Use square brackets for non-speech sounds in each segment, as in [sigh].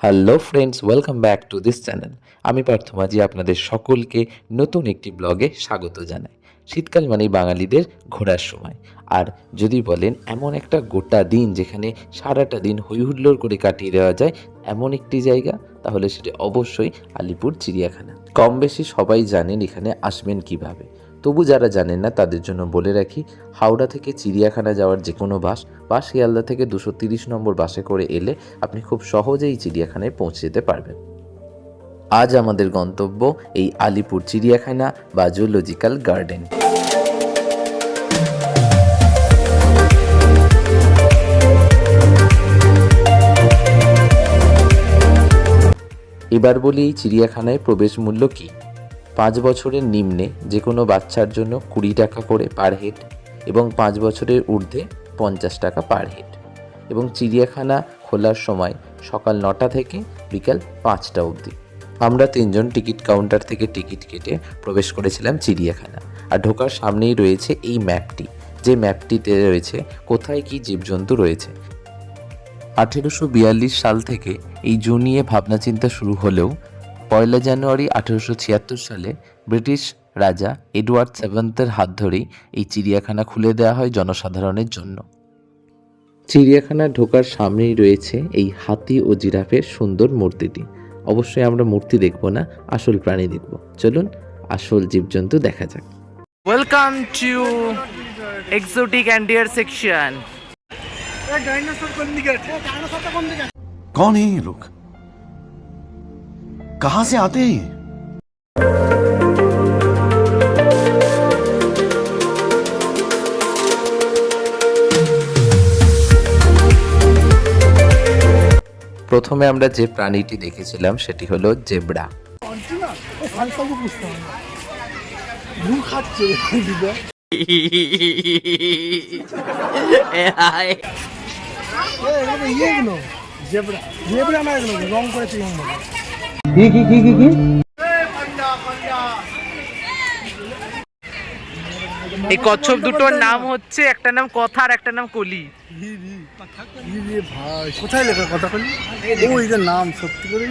Hello friends welcome back to this channel আমি পার্থ মাঝি আপনাদের সকলকে নতুন একটি ব্লগে স্বাগত জানাই। শীতকাল মানেই বাঙালিদের ঘোরার সময়। আর যদি বলেন এমন একটা গোটা দিন যেখানে সারাটা দিন হইহুল্লোড় করে কাটিয়ে দেওয়া যায়, এমন একটি জায়গা, তাহলে সেটি অবশ্যই আলিপুর চিড়িয়াখানা। কম বেশি সবাই জানেন এখানে আসবেন কীভাবে। তবু যারা জানেন না, তাদের জন্য বলে রাখি, হাওড়া থেকে চিড়িয়াখানা যাওয়ার যে কোনো বাস, বা শিয়ালদা থেকে দুশো তিরিশ নম্বর বাসে করে এলে আপনি খুব সহজেই চিড়িয়াখানায় পৌঁছে যেতে পারবেন। আজ আমাদের গন্তব্য এই আলিপুর চিড়িয়াখানা বা জুলজিক্যাল গার্ডেন। এবার বলি, এই চিড়িয়াখানায় প্রবেশ মূল্য কী? পাঁচ বছরের নিম্নে যে কোনো বাচ্চার জন্য কুড়ি টাকা করে পার হেড এবং পাঁচ বছরের ঊর্ধ্বে পঞ্চাশ টাকা পার হেড এবং চিড়িয়াখানা খোলার সময় সকাল নটা থেকে বিকাল পাঁচটা অবধি। আমরা তিনজন টিকিট কাউন্টার থেকে টিকিট কেটে প্রবেশ করেছিলাম চিড়িয়াখানা। আর ঢোকার সামনেই রয়েছে এই ম্যাপটি। যে ম্যাপটিতে রয়েছে, কোথায় কি জীবজন্তু রয়েছে। আঠেরোশো বিয়াল্লিশ সাল থেকে এই জু নিয়ে ভাবনাচিন্তা শুরু হলেও পয়লা জানুয়ারি আঠেরোশো ছিয়াত্তর সালে ব্রিটিশ রাজা এডওয়ার্ড সেভেন্থের হাত ধরেই এই চিড়িয়াখানা খুলে দেওয়া হয় জনসাধারণের জন্য। চিড়িয়াখানা ঢোকার সামনেই রয়েছে এই হাতি ও জিরাফের সুন্দর মূর্তিটি। অবশ্যই আমরা মূর্তি দেখব না আসল প্রাণী দেখব। চলুন আসল জীবজন্তু দেখা যাক। Welcome to exotic and deer section কোন এই লোক। कहां से आते हैं ये? প্রথমে আমরা যে প্রাণীটি দেখেছিলাম সেটি হলো জেব্রা এই কচ্ছপ দুটোর নাম হচ্ছে একটা নাম কথা আর একটা নাম কলি। কোথায় লেখা কথা বলি ওই যে নাম সত্যি করে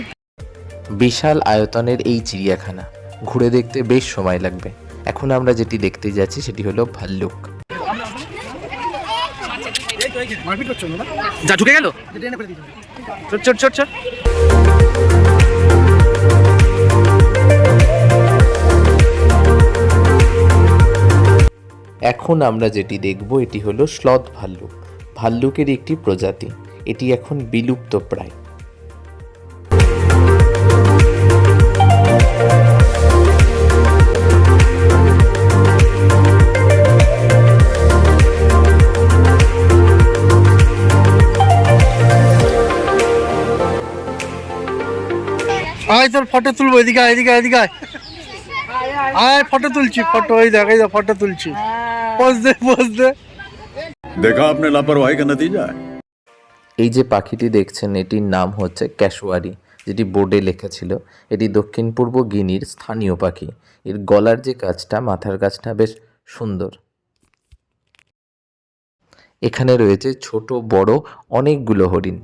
বিশাল আয়তনের এই চিড়িয়াখানা। ঘুরে দেখতে বেশ সময় লাগবে। এখন আমরা যেটি দেখতে যাচ্ছি সেটি হলো ভাল্লুক। যা ঢুকে গেল? ট্রেনে করে দিতে চট এখন আমরা যেটি দেখব, এটি হলো স্লথ ভাল্লুক। ভাল্লুকের একটি প্রজাতি। এটি এখন বিলুপ্ত প্রায়। আয় তোর ফটো তুলবো, এদিকে এদিকে এদিকে আয়। ফটো তুলছি, ফটো ওই দেখ, এই ফটো তুলছি। দেখা আপনি লাপরওয়াহি কা নতিজা এই যে পাখিটি দেখছেন এটির নাম হচ্ছে ক্যাশোয়ারি যেটি বোর্ডে লেখা ছিল। এটি দক্ষিণ পূর্ব গিনির স্থানীয় পাখি। এর গলার যে কাজটা মাথার কাজটা বেশ সুন্দর। এখানে রয়েছে ছোট বড় অনেকগুলো হরিণ।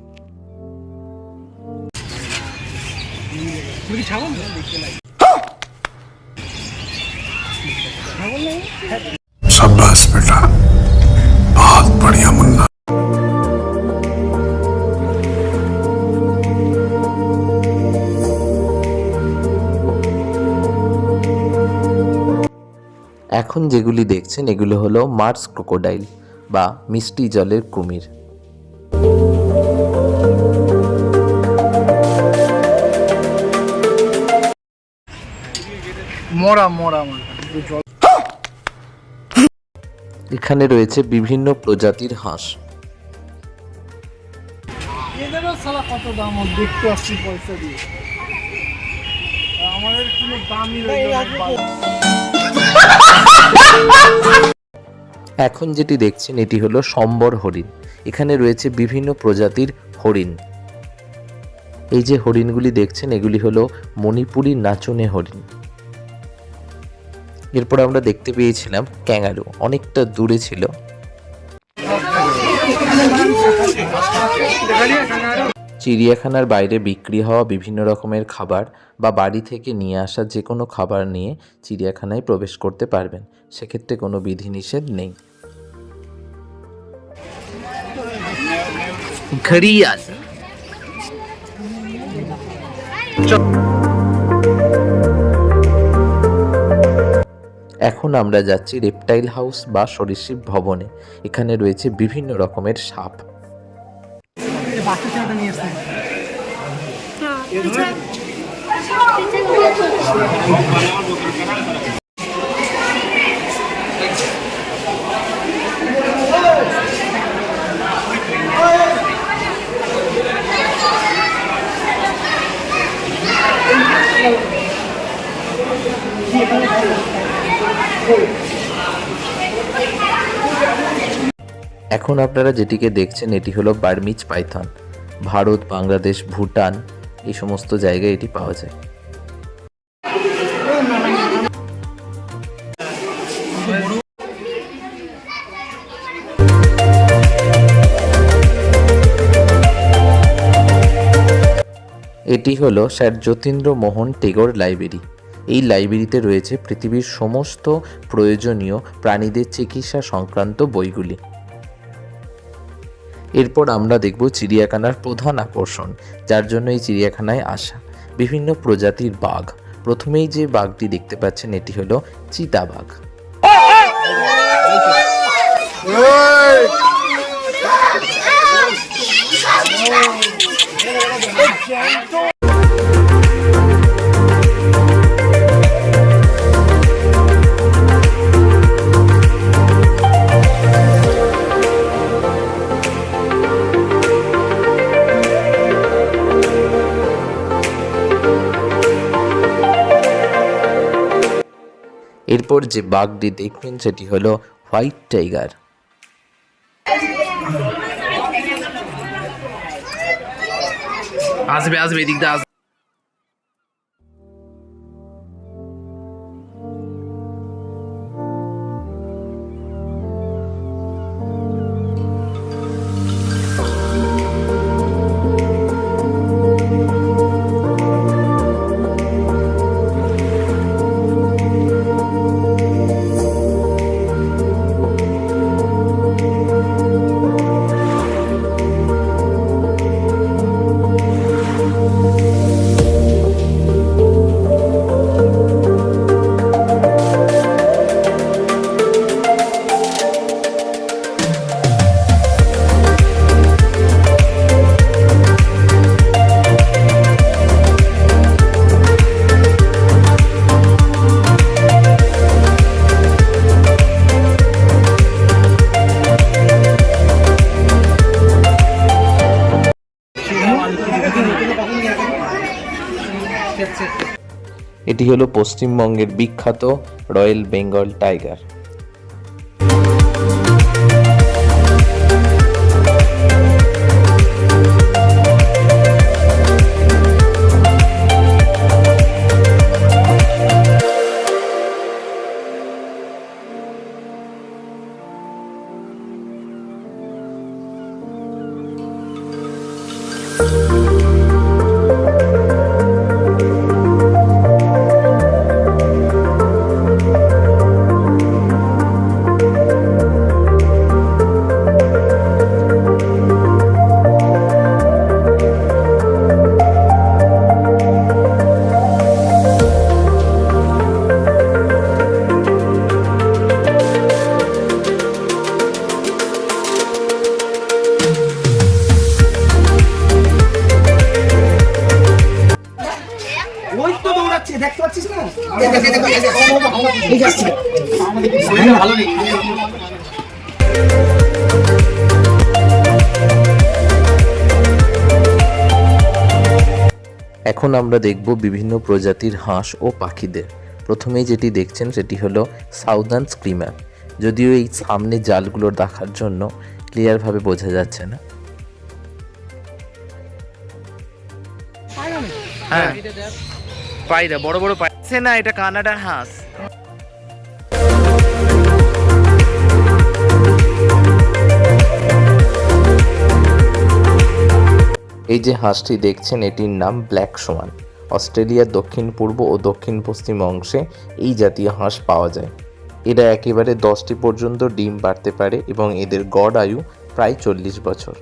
ছাগল? बेटा बहुत बढ़िया मुन्ना এখন যেগুলি দেখছেন এগুলো হলো মার্স ক্রোকোডাইল বা মিষ্টি জলের কুমির মরা মরা মরা জল এখানে রয়েছে বিভিন্ন প্রজাতির হাঁস। এদেরও সালা কত দাম দেখতে আসছি পয়সা দিয়ে। আমাদের কোনো দামই এখন যেটি দেখছেন এটি হলো সম্বর হরিণ। এখানে রয়েছে বিভিন্ন প্রজাতির হরিণ। এই যে হরিণগুলি দেখছেন এগুলি হলো মণিপুরি নাচনে হরিণ। এরপর আমরা দেখতে পেয়েছিলাম ক্যাঙ্গারু, অনেকটা দূরে ছিল। চিড়িয়াখানার বাইরে বিক্রি হওয়া বিভিন্ন রকমের খাবার বা বাড়ি থেকে নিয়ে আসা যে কোনো খাবার নিয়ে চিড়িয়াখানায় প্রবেশ করতে পারবেন, সেক্ষেত্রে কোনো বিধিনিষেধ নেই। ঘড়িয়াল এখন আমরা যাচ্ছি রেপটাইল হাউস বা সরীসৃপ ভবনে। এখানে রয়েছে বিভিন্ন রকমের সাপ। এখন আপনারা যেটিকে দেখছেন, এটি হলো বার্মিজ পাইথন। ভারত, বাংলাদেশ, ভুটান, এই সমস্ত জায়গায় এটি পাওয়া যায়। এটি হলো স্যার যতীন্দ্র মোহন টেগোর লাইব্রেরি। এই লাইব্রেরিতে রয়েছে পৃথিবীর সমস্ত প্রয়োজনীয় প্রাণীদের চিকিৎসা সংক্রান্ত বইগুলি এরপর আমরা দেখব চিড়িয়াখানার প্রধান আকর্ষণ যার জন্য এই চিড়িয়াখানায় আসা বিভিন্ন প্রজাতির বাঘ প্রথমেই যে বাঘটি দেখতে পাচ্ছেন এটি হলো চিতাবাঘ এরপর যে বাঘটি দেখবেন সেটি হলো হোয়াইট টাইগার। আসবে আসবে এদিক দিয়ে এটি হলো পশ্চিমবঙ্গের বিখ্যাত রয়্যাল বেঙ্গল টাইগার। এখন আমরা দেখব বিভিন্ন প্রজাতির হাঁস ও পাখিদের। প্রথমেই যেটি দেখছেন সেটি হলো সাউদার্ন স্ক্রিমার যদিও এই সামনে জালগুলো দেখার জন্য ক্লিয়ারভাবে বোঝা যাচ্ছে না। হ্যাঁ। পায়রা বড় বড় পায়রা। না এটা কানাডার হাঁস। এই যে হাঁসটি দেখছেন, এটির নাম ব্ল্যাক সোয়ান। অস্ট্রেলিয়ার দক্ষিণ পূর্ব ও দক্ষিণ পশ্চিম অংশে এই জাতীয় হাঁস পাওয়া যায়। এরা একেবারে দশটি পর্যন্ত ডিম পারতে পারে এবং এদের গড় আয়ু প্রায় চল্লিশ বছর।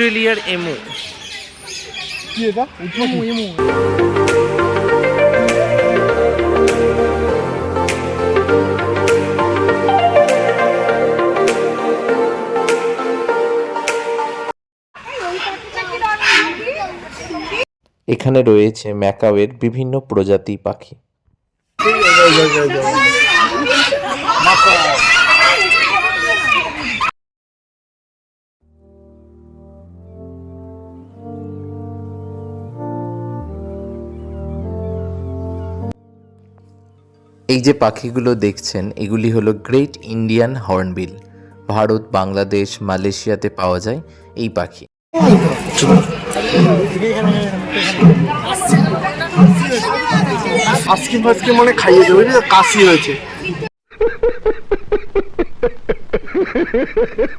অস্ট্রেলিয়ার এমু কি এটা? এমু এমু এখানে রয়েছে ম্যাকাওয়ের বিভিন্ন প্রজাতি পাখি। এই যে পাখিগুলো দেখছেন এগুলি হলো great Indian hornbill Bharat Bangladesh মালয়েশিয়াতে পাওয়া যায় এই পাখি। মানে খাইয়ে দেবে কাশি হয়েছে। [laughs]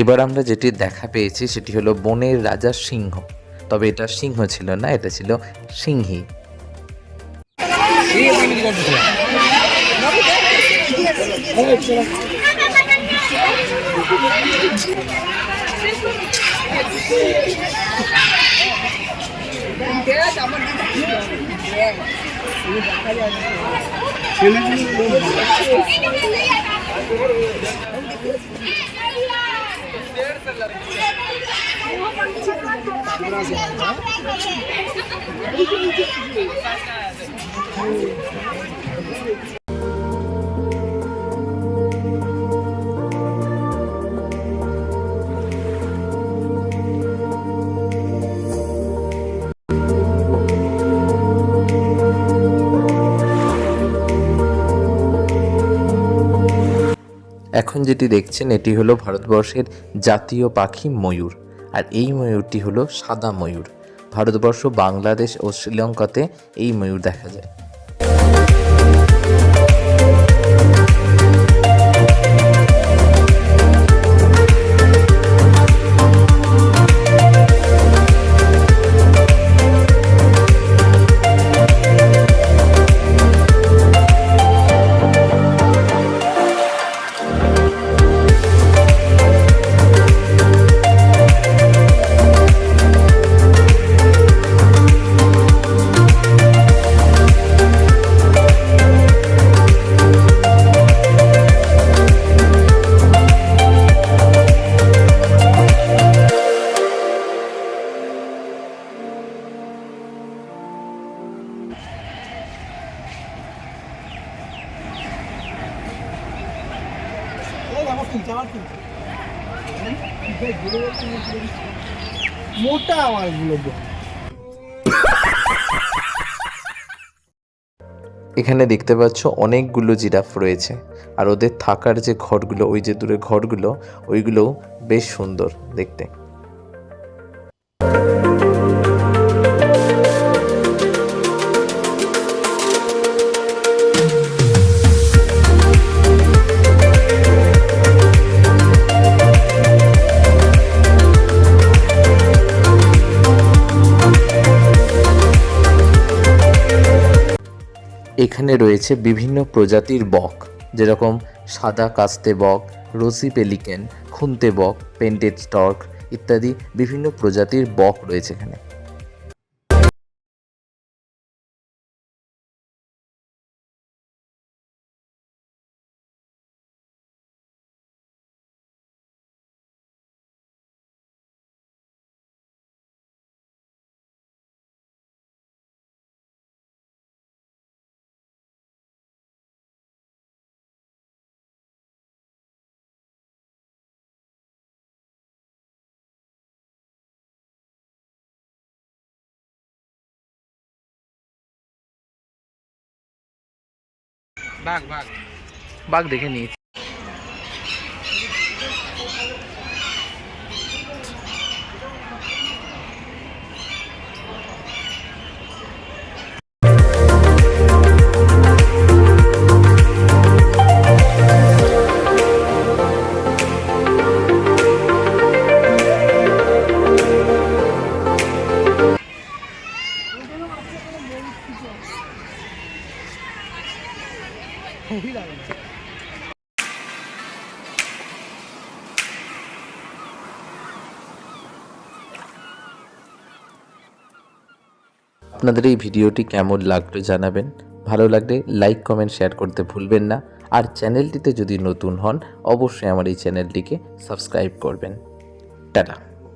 এবার আমরা যেটি দেখা পেয়েছি সেটি হলো বনের রাজা সিংহ। তবে এটা সিংহ ছিল না, এটা ছিল সিংহী। Thank you. এখন যেটি দেখছেন, এটি হলো ভারতবর্ষের জাতীয় পাখি ময়ূর। আর এই ময়ূরটি হলো সাদা ময়ূর। ভারতবর্ষ, বাংলাদেশ ও শ্রীলঙ্কাতে এই ময়ূর দেখা যায়। মোটা এখানে দেখতে পাচ্ছ অনেকগুলো জিরাফ রয়েছে, আর ওদের থাকার যে ঘরগুলো, ওই যে দূরে ঘরগুলো, ওইগুলোও বেশ সুন্দর দেখতে। এখানে রয়েছে বিভিন্ন প্রজাতির বক, যেরকম সাদা কাস্তে বক, রসি পেলিকেন, খুন্তে বক, পেন্টেড স্টর্ক ইত্যাদি বিভিন্ন প্রজাতির বক রয়েছে এখানে। বাঘ বাঘ। বাঘ দেখে নিয়েছি। আপনাদের এই ভিডিওটি কেমন লাগল জানাবেন। ভালো লাগলে লাইক কমেন্ট শেয়ার করতে ভুলবেন না। আর চ্যানেলটিতে যদি নতুন হন, অবশ্যই আমার এই চ্যানেলটিকে সাবস্ক্রাইব করবেন। টাটা।